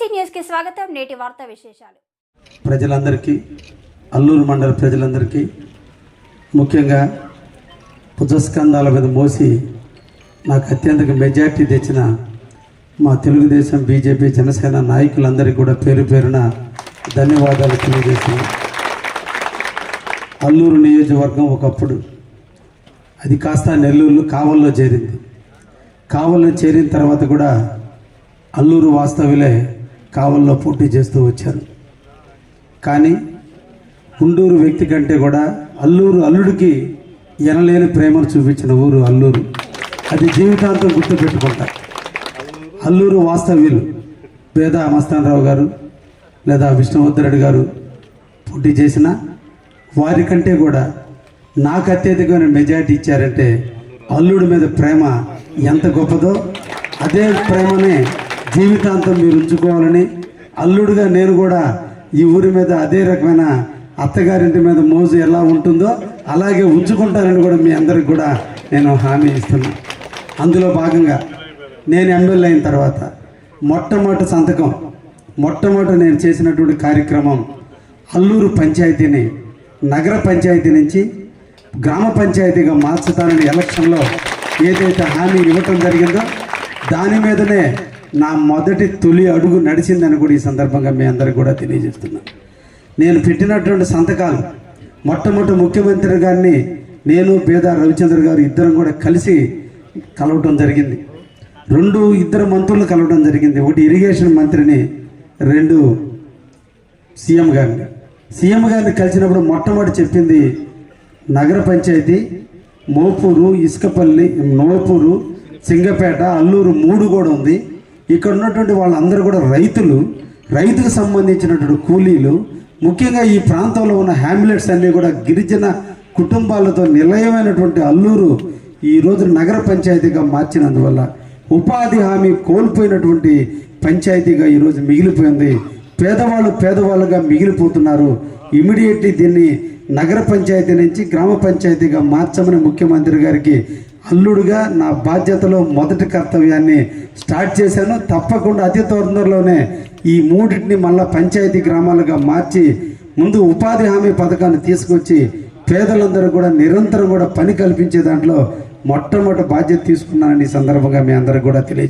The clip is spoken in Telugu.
బీసీ న్యూస్కి స్వాగతం. నేటి వార్తా విశేషాలు. ప్రజలందరికీ అల్లూరు మండల ప్రజలందరికీ ముఖ్యంగా పుజస్కంధాల మీద మోసి నాకు అత్యంత మెజార్టీ తెచ్చిన మా తెలుగుదేశం బీజేపీ జనసేన నాయకులందరికీ కూడా పేరు పేరున ధన్యవాదాలు తెలియజేస్తున్నాను. అల్లూరు నియోజకవర్గం ఒకప్పుడు అది కాస్త నెల్లూరు కావల్లో చేరింది. కావల్లో చేరిన తర్వాత కూడా అల్లూరు వాస్తవులే కావల్లో పోటీ చేస్తూ వచ్చారు. కానీ ఉండూరు వ్యక్తి కంటే కూడా అల్లూరు అల్లుడికి ఎనలేని ప్రేమను చూపించిన ఊరు అల్లూరు. అది జీవితాంతం గుర్తుపెట్టుకుంటా. అల్లూరు వాస్తవ్యులు పేద మస్తానరావు గారు లేదా విష్ణువర్ధరెడ్డి గారు పోటీ చేసిన వారికంటే కూడా నాకు అత్యధికమైన మెజారిటీ ఇచ్చారంటే అల్లుడి మీద ప్రేమ ఎంత గొప్పదో అదే ప్రేమనే జీవితాంతం మీరు ఉంచుకోవాలని అల్లుడుగా నేను కూడా ఈ ఊరి మీద అదే రకమైన అత్తగారింటి మీద మోజు ఎలా ఉంటుందో అలాగే ఉంచుకుంటానని కూడా మీ అందరికి కూడా నేను హామీ ఇస్తున్నా. అందులో భాగంగా నేను ఎమ్మెల్యే అయిన తర్వాత మొట్టమొదటి సంతకం మొట్టమొదటి నేను చేసినటువంటి కార్యక్రమం అల్లూరు పంచాయతీని నగర పంచాయతీ నుంచి గ్రామ పంచాయతీగా మార్చుతానని ఎలక్షన్లో ఏదైతే హామీ ఇవ్వటం జరిగిందో దాని మీదనే నా మొదటి తొలి అడుగు నడిచిందని కూడా ఈ సందర్భంగా మీ అందరికి కూడా తెలియజేస్తున్నాను నేను పెట్టినటువంటి సంతకాలు మొట్టమొదటి ముఖ్యమంత్రి గారిని నేను పేద రవిచంద్ర గారు ఇద్దరం కూడా కలిసి కలవటం జరిగింది. రెండు ఇద్దరు మంత్రులు కలవడం జరిగింది. ఒకటి ఇరిగేషన్ మంత్రిని రెండు సీఎం గారిని. సీఎం గారిని కలిసినప్పుడు మొట్టమొదటి చెప్పింది నగర పంచాయతీ మోపూరు ఇసుకపల్లి నోపూరు సింగపేట అల్లూరు మూడు కూడా ఉంది. ఇక్కడ ఉన్నటువంటి వాళ్ళందరూ కూడా రైతులు రైతుకు సంబంధించినటువంటి కూలీలు ముఖ్యంగా ఈ ప్రాంతంలో ఉన్న హ్యామ్లెట్స్ అన్నీ కూడా గిరిజన కుటుంబాలతో నిలయమైనటువంటి అల్లూరు ఈ రోజు నగర పంచాయతీగా మార్చినందువల్ల ఉపాధి హామీ కోల్పోయినటువంటి పంచాయతీగా ఈరోజు మిగిలిపోయింది. పేదవాళ్ళు పేదవాళ్ళుగా మిగిలిపోతున్నారు. ఇమీడియట్లీ దీన్ని నగర పంచాయతీ నుంచి గ్రామ పంచాయతీగా మార్చమని ముఖ్యమంత్రి గారికి అల్లుడుగా నా బాధ్యతలో మొదటి కర్తవ్యాన్ని స్టార్ట్ చేశాను. తప్పకుండా అతి తొందరలోనే ఈ మూడింటిని మళ్ళా పంచాయతీ గ్రామాలుగా మార్చి ముందు ఉపాధి హామీ పథకాన్ని తీసుకొచ్చి పేదలందరూ కూడా నిరంతరం కూడా పని కల్పించే దాంట్లో మొట్టమొదటి బాధ్యత తీసుకున్నానని ఈ సందర్భంగా మీ అందరికి కూడా తెలియజేస్తాను